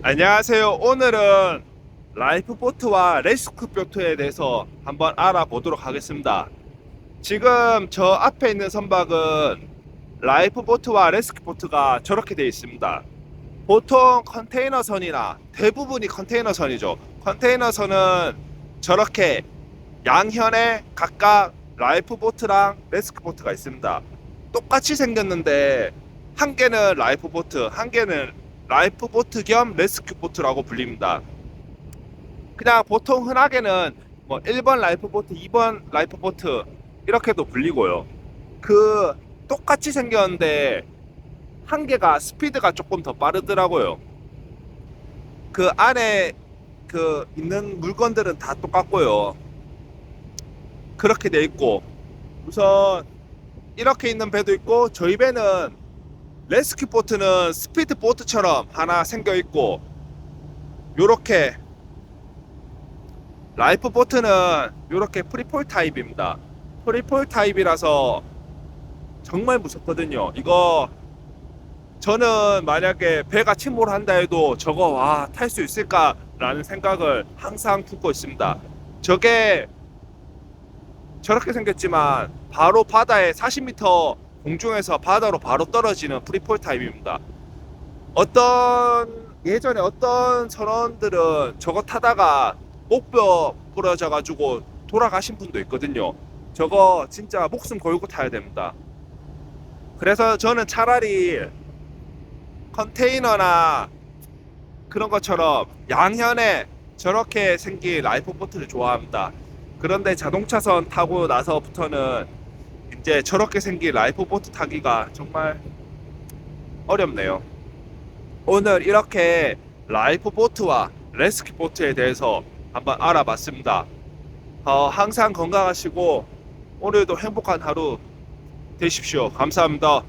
안녕하세요. 오늘은 라이프보트와 레스큐보트에 대해서 한번 알아보도록 하겠습니다. 지금 저 앞에 있는 선박은 라이프보트와 레스큐보트가 저렇게 되어 있습니다. 보통 컨테이너선이나 대부분이 컨테이너선이죠. 컨테이너선은 저렇게 양현에 각각 라이프보트랑 레스큐보트가 있습니다. 똑같이 생겼는데 한 개는 라이프보트, 한 개는 라이프 보트 겸 레스큐 보트라고 불립니다. 그냥 보통 흔하게는 뭐 1번 라이프 보트, 2번 라이프 보트 이렇게도 불리고요. 그 똑같이 생겼는데 한 개가 스피드가 조금 더 빠르더라고요. 그 안에 그 있는 물건들은 다 똑같고요. 그렇게 돼 있고 우선 이렇게 있는 배도 있고 저희 배는 레스큐 보트는 스피드 보트처럼 하나 생겨 있고 요렇게 라이프 보트는 요렇게 프리폴 타입입니다. 프리폴 타입이라서 정말 무섭거든요. 이거 저는 만약에 배가 침몰한다 해도 저거 와 탈 수 있을까 라는 생각을 항상 품고 있습니다. 저게 저렇게 생겼지만 바로 바다에 40m 공중에서 바다로 바로 떨어지는 프리폴 타입입니다. 어떤 예전에 어떤 선원들은 저거 타다가 목뼈 부러져 가지고 돌아가신 분도 있거든요. 저거 진짜 목숨 걸고 타야 됩니다. 그래서 저는 차라리 컨테이너나 그런 것처럼 양현에 저렇게 생긴 라이프 보트를 좋아합니다. 그런데 자동차선 타고 나서부터는 이제 저렇게 생긴 라이프 보트 타기가 정말 어렵네요. 오늘 이렇게 라이프 보트와 레스큐 보트에 대해서 한번 알아봤습니다. 어, 항상 건강하시고 오늘도 행복한 하루 되십시오. 감사합니다.